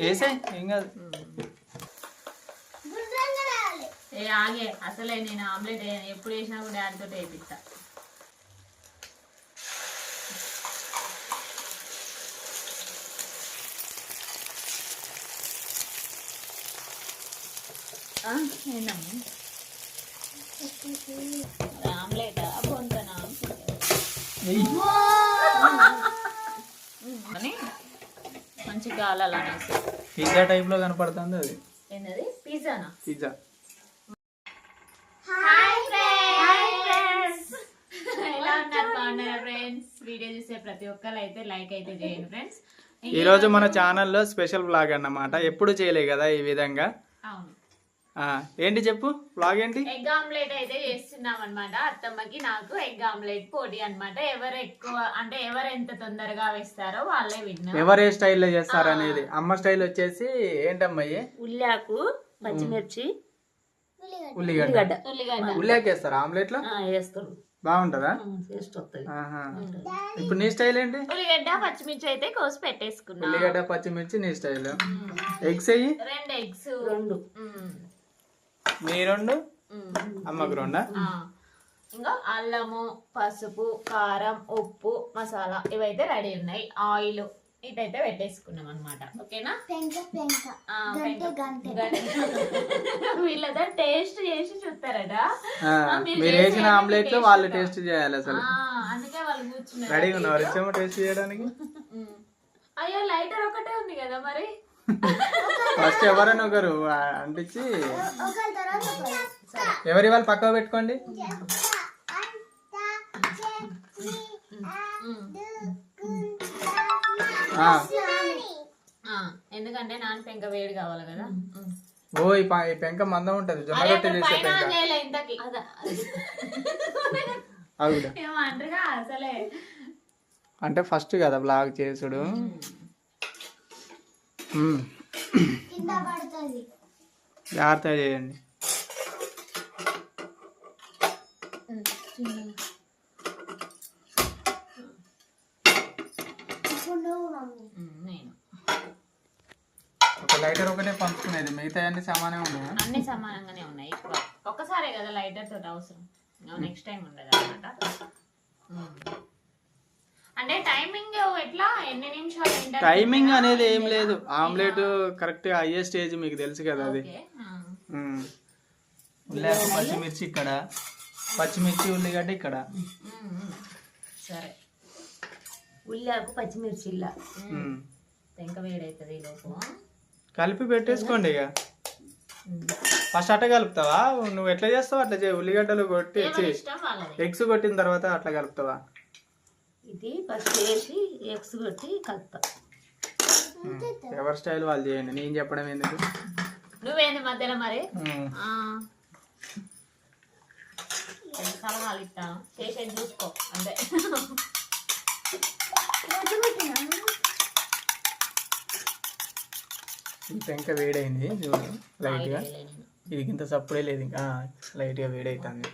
వేసే ఏం కాదు. ఏ ఆగే. అసలే నేను ఆమ్లెట్. ఎప్పుడు వేసినా కూడా డాడీతో వేపిస్తా. ఆమ్లెట్? పొంతనా వెయ్యి. అని మంచి కాలాలనేసి పిజ్జా టైప్లో కనపడుతుంది అది. ఏంటది? పిజ్జానా? పిజ్జా. ఎలా ఉన్నారు? బాగున్నారా ఫ్రెండ్స్ వీడియో చూసే ప్రతి ఒక్కరు అయితే లైక్ అయితే చేయండి ఫ్రెండ్స్ ఈ రోజు మన ఛానల్లో స్పెషల్ బ్లాగ్ అన్నమాట. ఎప్పుడు చేయలే కదా ఈ విధంగా. అవును. ఏంటి చెప్పు? బ్లాగ్ ఏంటి? ఎగ్ ఆమ్లెట్ అయితే చేస్తున్నాం అనమాట అత్తమ్మకి నాకు ఎగ్ ఆమ్లెట్ పోటీ అన్నమాట. ఎవరు ఎక్కువ అంటే ఎవరు ఎంత తొందరగా వేస్తారో వాళ్ళే విన్నారు. ఎవరు ఏ స్టైల్లో చేస్తారు అనేది. అమ్మ స్టైల్ వచ్చేసి ఏంటమ్మాయి ఉల్లాకు పచ్చిమిర్చి ఉల్లిగడ్డ. ఉల్లిగడ్డ. ఉల్లియాకి వేస్తారా ఆమ్లెట్లో ఆ, వేస్తారు బాగుంటదా. ఇప్పుడు నీ స్టైల్ ఏంటి? ఉల్లిగడ్డ పచ్చిమిర్చి అయితే కోసి పెట్టేసుకున్నా. ఉల్లిగడ్డ పచ్చిమిర్చి నీ స్టైల్. ఎగ్స్ అయ్యి రెండు ఎగ్స్. రెండు. రెండు అమ్మకు రెండా ఇంకా అల్లము పసుపు కారం ఉప్పు మసాలా ఇవైతే రెడీ ఉన్నాయి. ఆయిల్ ఇటైతే పెట్టేసుకున్నాం అనమాట ఓకేనా? పెంక పెంక. ఆ, గంటే పెంక- గంటే. గంటే. వీళ్ళదా టేస్ట్ చేసి చూస్తారట. ఆ, మీరు మీరు వేసిన ఆమ్లెట్ వాళ్ళు. టేస్ట్ చేయాలి అసలు. ఆ, అందుకే వాళ్ళు కూర్చున్నారు. రెడీగా ఉన్నారు టేస్ట్ చేయడానికి. అయ్యో లైటర్ ఒకటే ఉంది కదా మరి? ఫస్ట్ ఎవరైనా ఒకరు అంటించి. ఎవరి వాళ్ళు పక్కకు పెట్టుకోండి. ఎందుకంటే నాన్న పెంక వేడి కావాలి కదా. ఓ ఈ పెంక మందం ఉంటది జొన్న అరే, రొట్టె అక్కడ చేసే పెంక. అంటే ఫస్ట్ కదా బ్లాగ్ చేసుడు. జాగ్రత్త చేయండి. ఒక లైటర్ ఒకటే పంచుకునేది. మిగతా అన్ని సమానే ఉన్నాయా? అన్ని సమానంగానే ఉన్నాయి. ఎక్కువ. ఒక్కసారే కదా లైటర్ తోటి అవసరం. నెక్స్ట్ టైం ఉండదు అనమాట అంటే టైమింగ్ ఎట్లా? ఎన్ని నిమిషాలు? టైమింగ్ అనేది ఏం లేదు? ఆమ్లెట్ కరెక్ట్గా అయ్యే స్టేజ్ మీకు తెలుసు కదా అది. ఉల్లిగడ్డ పచ్చిమిర్చి ఇక్కడ. పచ్చిమిర్చి ఉల్లిగడ్డ ఇక్కడ. సరే. ఉల్లాకు పచ్చిమిర్చి ఇలా. వేడవుతుంది లోపు కలిపి పెట్టేసుకోండి ఇక. ఫస్ట్ అట్ట కలుపుతావా? నువ్వు ఎట్లా చేస్తావు అట్లా చేయి. ఉల్లిగడ్డలు కొట్టి ఎగ్స్ కొట్టిన తర్వాత అట్లా కలుపుతావా? ఇది ఫస్ట్ వేసి ఎగ్స్ కొట్టి కలుపుతా. ఎవరి స్టైల్ వాళ్ళు చేయండి. నేను చెప్పడం ఎందుకు? నువ్వేంది మధ్యలో మరి? సలహాలు ఇస్తాను చేసేది చూసుకో అంతే. ఈ పెంక వేడైంది చూడు లైట్గా వేయలే నేను. ఇది ఇంత సప్పుడే లేదు ఇంకా. లైట్గా వేడైతుంది.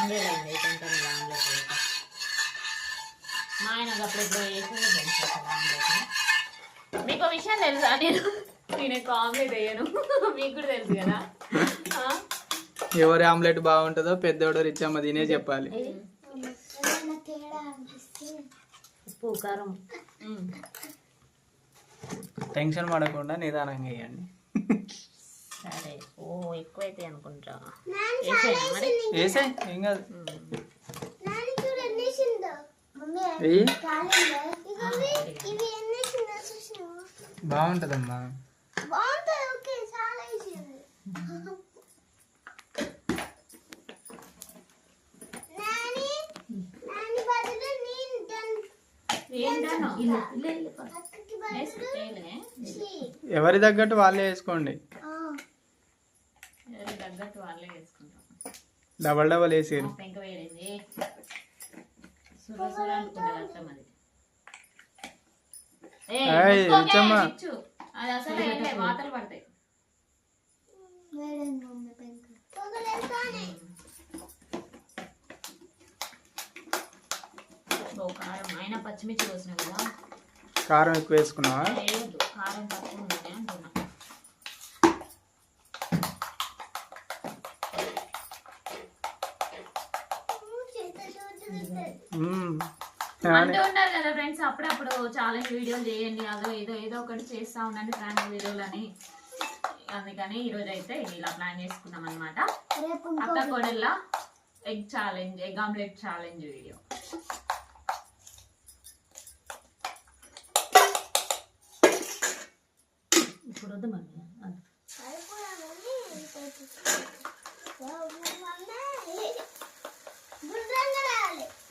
ఆమ్లెట్ అయింది కొంచెం ఆమ్లెట్ వేయక. మా ఆయన అప్పుడు ఎప్పుడో వేసింది ఆమ్లెట్ మీకు విషయం తెలుసా? నేను నేను ఎక్కువ ఆమ్లెట్ వేయను. మీకు కూడా తెలుసు కదా? ఎవరి ఆమ్లెట్ బాగుంటుందో పెద్దోడు రిచ్చమ్మ తినే చెప్పాలి. ఉప్పు కారం. టెన్షన్ పడకుండా నిదానంగా వేయండి. సరే. ఓ ఎక్కువైతే అనుకుంటా. నాని వేసేనా మరి? వేసే ఏం కాదు. నాని చూడు ఎన్ని వేసిందో. మమ్మీ పచ్చిమిర్చి కోసిన కదా. కారం ఎక్కువ వేసుకున్నావా? కారం తక్కువ అంటూ ఉన్నారు కదా ఫ్రెండ్స్ అప్పుడప్పుడు ఛాలెంజ్ వీడియోలు చేయండి అదో ఏదో ఏదో ఒకటి చేస్తా ఉండండి ప్రాంక్ వీడియోలు అని. అందుకని ఈ రోజు అయితే ఇలా ప్లాన్ చేసుకున్నాం అనమాట అక్క కొడల్లా egg challenge egg omelette challenge video ఇప్పుడు వద్దు మమ్మీ.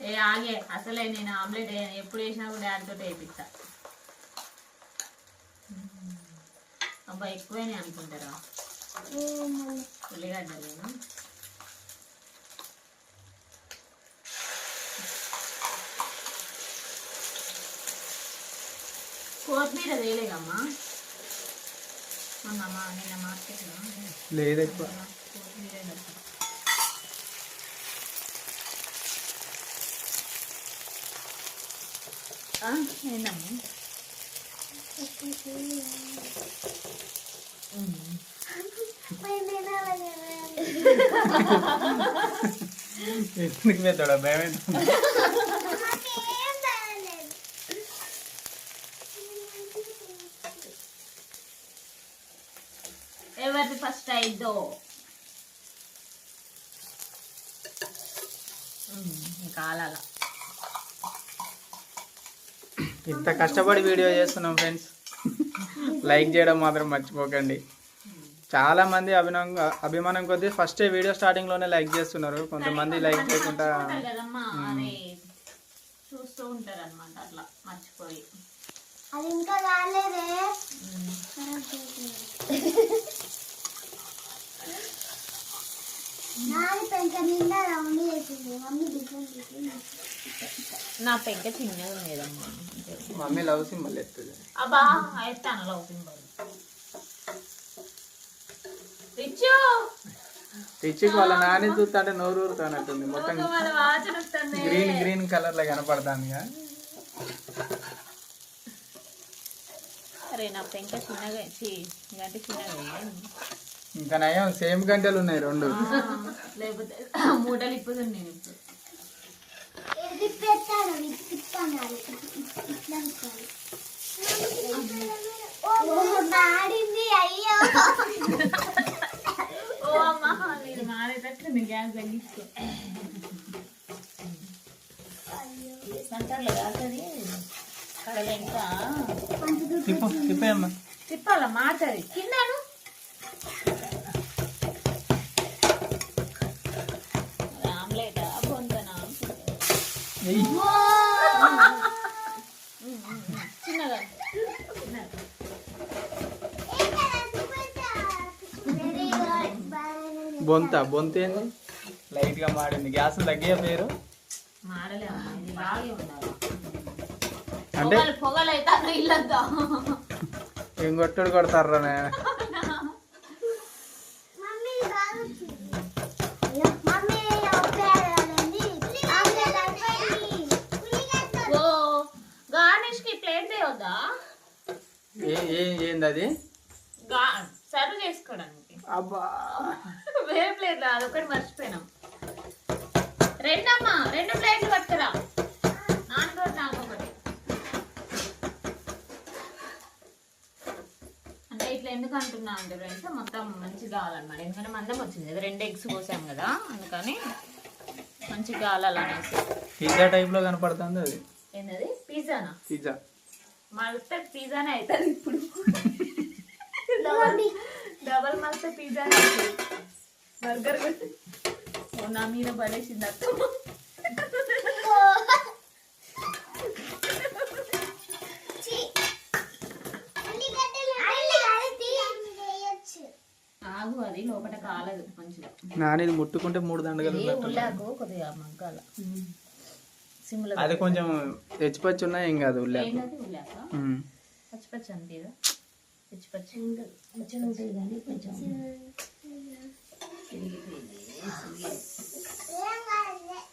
ఏ ఆగే. అసలే నేను ఆమ్లెట్ ఎప్పుడు వేసినా కూడా డాడీతో వేపిస్తా అబ్బా ఎక్కువనే అనుకుంటారా? ఉల్లిగడ్డలేను కొత్తిమీర వేయలేదమ్మా. మొన్నమ్మా నిన్న మార్కెట్లో లేదు ఎక్కువ కొత్తిమీర వేస్తా. ఆ, ఏందమ్మా ఎందుకు పెద్దోడా భయం అవుతుంది. ఎవరిది ఫస్ట్ అయిద్దో కాలాల ఇంత కష్టపడి వీడియో చేస్తున్నాం ఫ్రెండ్స్. లైక్ చేయడం మాత్రం మర్చిపోకండి. చాలా మంది అభిమానం అభిమానం కొద్దీ ఫస్ట్ వీడియో స్టార్టింగ్లోనే లైక్ చేస్తున్నారు. కొంతమంది లైక్ చేయకుండా చూస్తూ ఉంటారు అనమాట అట్లా మర్చిపోయి. అది ఇంకా రాలేదే నాది పెంక నిండా రౌండ్ చేసింది మమ్మీ డిఫరెంట్ డిఫరెంట్ నా పెంక చిన్నగా ఉండేదమ్మా మమ్మీ లవ్ సింబల్ ఎత్తుంది. అబ్బా ఎత్తాను లవ్ సింబల్. రిచ్చు వాళ్ళ నాని చూస్తుంటే నోరు ఊరుతానట్టుంది మొత్తం గ్రీన్ గ్రీన్ కలర్లో కనపడుతుంది అరే నా పెంక చిన్నగా చిన్నగా ఉంది. ఇంకా నయం సేమ్ గంటలు ఉన్నాయి రెండు. లేకపోతే మూటలు నేను ఇప్పుడు. మారేటట్టు గ్యాస్ తగ్గించుకో. కడల ఇంకా మారుతుంది కిందను చిన్నగా బొంత బొంత ఏంది? లైట్గా మాడింది గ్యాస్ తగ్గే పేరు? అంటే ఏం కొట్టుడు కొడతారా మమ్మీ బాగా వచ్చింది మమ్మీ ఒప్పేయాలండి ఆమ్లెట్ అయిపోయింది ఉల్లిగడ్డ ఓ గార్నిష్కి ప్లేట్ తేవద్దా ఏ ఏ- ఏంది అది? సర్వ్ చేసుకోవడానికి. అబ్బా. వేరే ప్లేట్ అదొకటి మర్చిపోయినాం. రెండమ్మా రెండు ప్లేట్లు పట్టుకురా. అంటే ఇట్లా ఎందుకు అంటున్నా అంటే ఫ్రెండ్స్ మొత్తం మంచిగా కావాలన్నమాట ఎందుకంటే మందం వచ్చింది. కదా రెండు ఎగ్స్ పోసాం కదా అందుకని మంచిగా కావాలనేసి పిజ్జా టైప్లో కనపడుతుంది అది. ఏంటది పిజ్జానా పిజ్జా మలితే పిజ్జానే అవుతుంది ఇప్పుడు. డబల్ డబల్ మలితే పిజ్జానే అవుతుంది బర్గర్ నా మీద పడేసింది తీయచ్చు. ఆగు అది లోపల కాలదు మంచిగా. నాని ముట్టుకుంటే మూడు దండగలు కొద్దిగా మగ్గాల అది కొంచెం హెచ్చిపచ్చి ఉన్నా ఏం కాదు ఉల్లేక ఏంటది ఉల్లాక ఉమ్. పచ్చి పచ్చి అనిపిదా పచ్చి పచ్చి కొంచెం ఉంటుంది కానీ కొంచెం. ఏం కాదు పెట్టు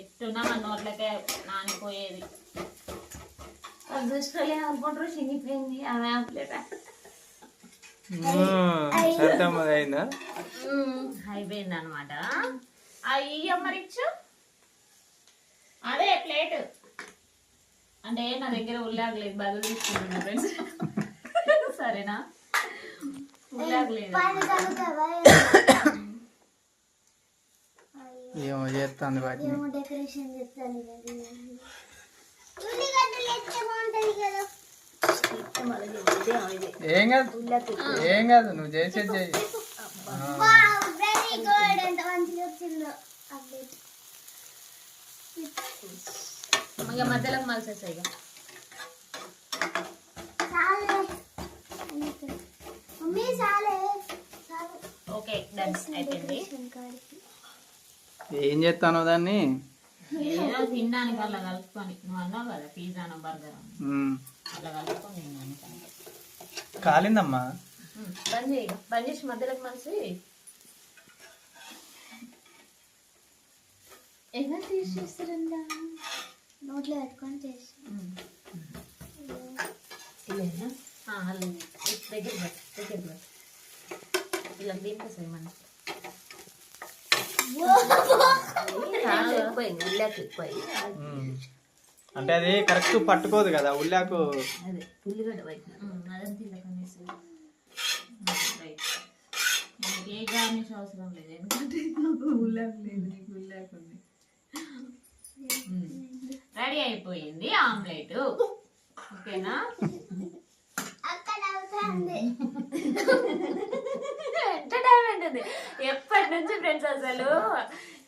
ఇట్టున్నా మన నోట్లకే నానిపోయేది ఏమనుకుంటారు చినిపోయింది ఆమె ఆపలేట అయిపోయింది అనమాట అయ్య మరి ఇచ్చు అదే ప్లేట్. అంటే నా దగ్గర ఉల్లాగలేదు బదులు తీసుకుంటున్నా ఫ్రెండ్స్. సరేనా? ఉల్లాగలేదు? ఏమో చేస్తాను వాటిని. ఏమో డెకరేషన్ చేస్తాను కదా ఉల్లిగడ్డలు ఎత్తే బాగుంటుంది కదా. ఏం కాదు. ఏం కాదు నువ్వు చేసేది చెయ్యి వెరీ గుడ్ ఎంత మంచిగా వచ్చిందో అప్డేట్ ఇక మధ్యలో మలిసేసాయి ఇక ఓకే డన్. అయిపోయింది. ఏం చేస్తాను దాన్ని? ఏదో తినడానికి అలా కలుపుకొని. నువ్వు అన్నావు కదా పిజ్జా బర్గర్. అలా కలుపుకొని అంతే. కాలిందమ్మా. బంద్ చేయి. బంద్ చేసి మధ్యలోకి మలిసి ఎలా తీసేస్తారంట నోట్లో పెట్టుకొని అల్లం. దగ్గర దగ్గర. ఇలా ఎక్కువైంది ఉమ్. అంటే అది కరెక్ట్ పట్టుకోదు కదా ఉల్లాకు. ఏ అవసరం లేదు ఎందుకంటే ఉల్లాకు లేదు ఉల్లాకు ఉంది. రెడీ అయిపోయింది ఆమ్లెట్. ఓకేనా? ఎంటర్టైన్మెంట్ ఉంది ఎప్పటి నుంచి ఫ్రెండ్స్ అసలు?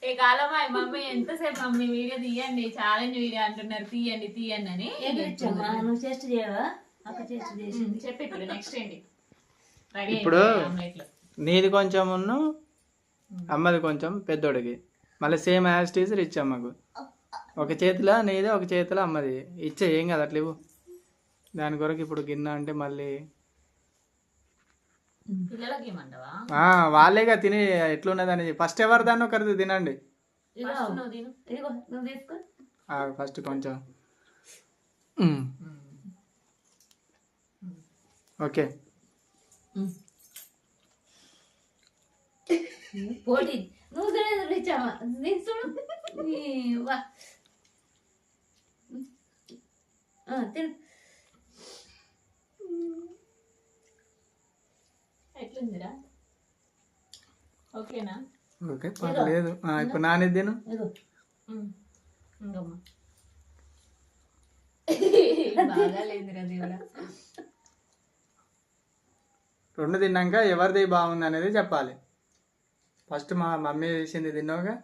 ఈ కాలం మా మమ్మీ ఎంతసేపు మమ్మీ వీడియో తీయండి ఛాలెంజ్ వీడియో అంటున్నారు తీయండి తీయండి అని. నువ్వు టెస్ట్ చేయవా? అక్క టెస్ట్ చేసి ఉమ్, చెప్పి ఇప్పుడు నెక్స్ట్ ఏంటి? రెడీ ఇప్పుడు నీది కొంచెం ఉన్ను అమ్మది కొంచెం పెద్దోడికి. మళ్ళీ సేమ్ యాజ్ టీజర్ ఇచ్చా అమ్మకు. ఒక చేతిలో నీది ఒక చేతిలో అమ్మది. ఇచ్చే ఏం కదా అట్లా ఇవ్వు. దాని కొరకు ఇప్పుడు గిన్నె అంటే మళ్ళీ వాళ్ళేగా తిని ఎట్లున్నదని. ఫస్ట్ ఎవరు దాన్ని ఒకరిది తినండి? ఫస్ట్ నువ్వు తిను. ఇదిగో నువ్వు తీసుకో. ఫస్ట్ కొంచెం. ఓకే. పోటీ. నువ్వు తినేది ఇచ్చావా? నేను చూడు. తిను. ఎట్లుందిరా? ఓకేనా? ఓకే పర్లేదు. ఆ, ఇప్పుడు నాని తిను? రెండు తిన్నాక ఎవరిది బాగుంది అనేది చెప్పాలి. ఫస్ట్ మా మమ్మీ చేసింది తిన్నావుగా?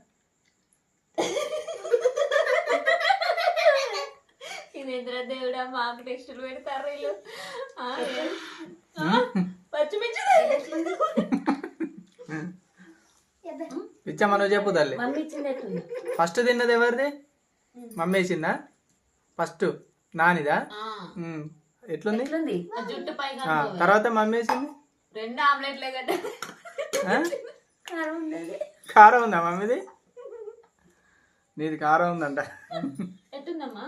ఇదేంద్ర దేవుడా మాకు టెస్టులు పెడతారు వీళ్ళు. పచ్చిమిర్చి ఇచ్చామా నువ్వు చెప్పు తల్లి. ఫస్ట్ తిన్నది ఎవరిది? మమ్మీ వేసిందా ఫస్ట్ నానిదా. ఎట్లుంది? తర్వాత మమ్మీ వేసింది రెండు ఆమ్లెట్లే కదా కారం ఉందా మమ్మీది? నీది కారం ఉందంట. ఎట్టుందమ్మా?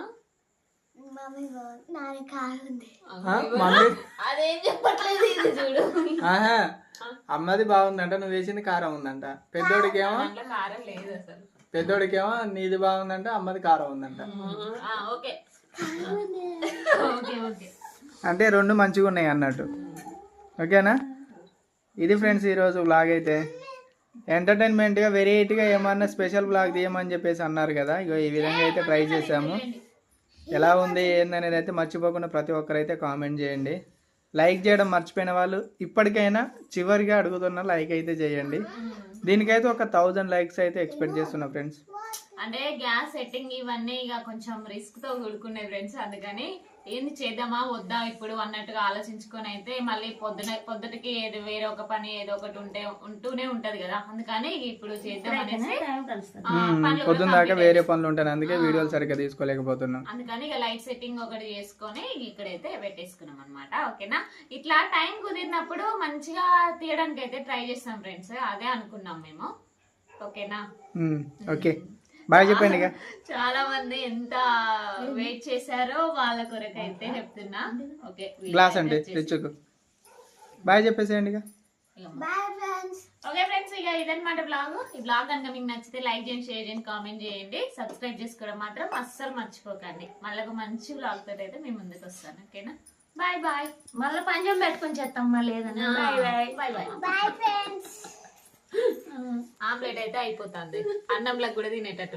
మమ్మీ బాగుంది నాన్న కారు ఉంది. ఆ, మమ్మీ అదేం చెప్పట్లేదు ఇది చూడు. ఆహా అమ్మది బాగుందంట నువ్వు వేసింది కారం ఉందంట. పెద్దోడికేమో కారం లేదు అసలు. పెద్దోడికేమో నీది బాగుందంట అమ్మది కారం ఉందంట. ఆ, ఓకే. Okay okay. అంటే రెండు మంచిగా ఉన్నాయి అన్నట్టు. ఓకేనా? ఇది ఫ్రెండ్స్ ఈరోజు బ్లాగ్ అయితే. ఎంటర్టైన్మెంట్గా వెరైటీగా ఏమన్నా స్పెషల్ బ్లాగ్ తీయమని చెప్పేసి అన్నారు కదా. ఇగో ఈ విధంగా అయితే ట్రై చేసాము ఎలా ఉంది ఏందనేది అయితే మర్చిపోకుండా ప్రతి ఒక్కరైతే కామెంట్ చేయండి. లైక్ చేయడం మర్చిపోయిన వాళ్ళు ఇప్పటికైనా చివరిగా అడుగుతున్న లైక్ అయితే చేయండి. దీనికైతే ఒక థౌజండ్ లైక్స్ అయితే ఎక్స్పెక్ట్ చేస్తున్నా ఫ్రెండ్స్. అంటే గ్యాస్ సెట్టింగ్ ఇవన్నీ ఇక కొంచెం రిస్క్తో కూడుకునే ఫ్రెండ్స్ అందుకని ఏంది చేద్దామా వద్దా ఇప్పుడు అన్నట్టుగా ఆలోచించుకొని అయితే మళ్ళీ పొద్దున పొద్దుటికి ఏది వేరే ఒక పని ఏదో ఒకటి ఉంటే ఉంటూనే ఉంటది కదా. అందుకని ఇప్పుడు చేద్దాం అనేసి దాకా వేరే పనులు ఉంటాయి. అందుకే వీడియోలు సరిగ్గా తీసుకోలేకపోతున్నాం. అందుకని ఇక లైట్ సెట్టింగ్ ఒకటి చేసుకొని ఇక్కడైతే పెట్టేసుకున్నాం అనమాట ఓకేనా? ఇట్లా టైం కుదిరినప్పుడు మంచిగా తీయడానికి అయితే ట్రై చేస్తాం ఫ్రెండ్స్. అదే అనుకున్నాం మేము. ఓకేనా? ఓకే. బాయ్ చెప్పండి చాలా మంది ఎంత వెయిట్ చేశారో వాళ్ళ కొరకు అయితే చెప్తున్నా. ఓకే గ్లాస్ అంటే రిచ్చుకు బాయ్ చెప్పేసేయండి ఓకే ఫ్రెండ్స్ ఇక ఇదన్నమాట బ్లాగ్ ఈ బ్లాగ్ కనుక మీకు నచ్చితే లైక్ చేయండి షేర్ చేయండి కామెంట్ చేయండి. సబ్స్క్రైబ్ చేసుకోవడం మాత్రం అస్సలు మర్చిపోకండి. మళ్ళీ ఒక మంచి బ్లాగ్ తోటి అయితే మీ ముందుకు వస్తాను. ఓకేనా? బాయ్ బాయ్ మళ్ళీ పంజం పెట్టుకొని చేస్తాం మళ్ళీ bye bye bye bye friends omelette అయితే అయిపోతుంది. అన్నంలకు కూడా తినేటట్టు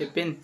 చెప్పింది.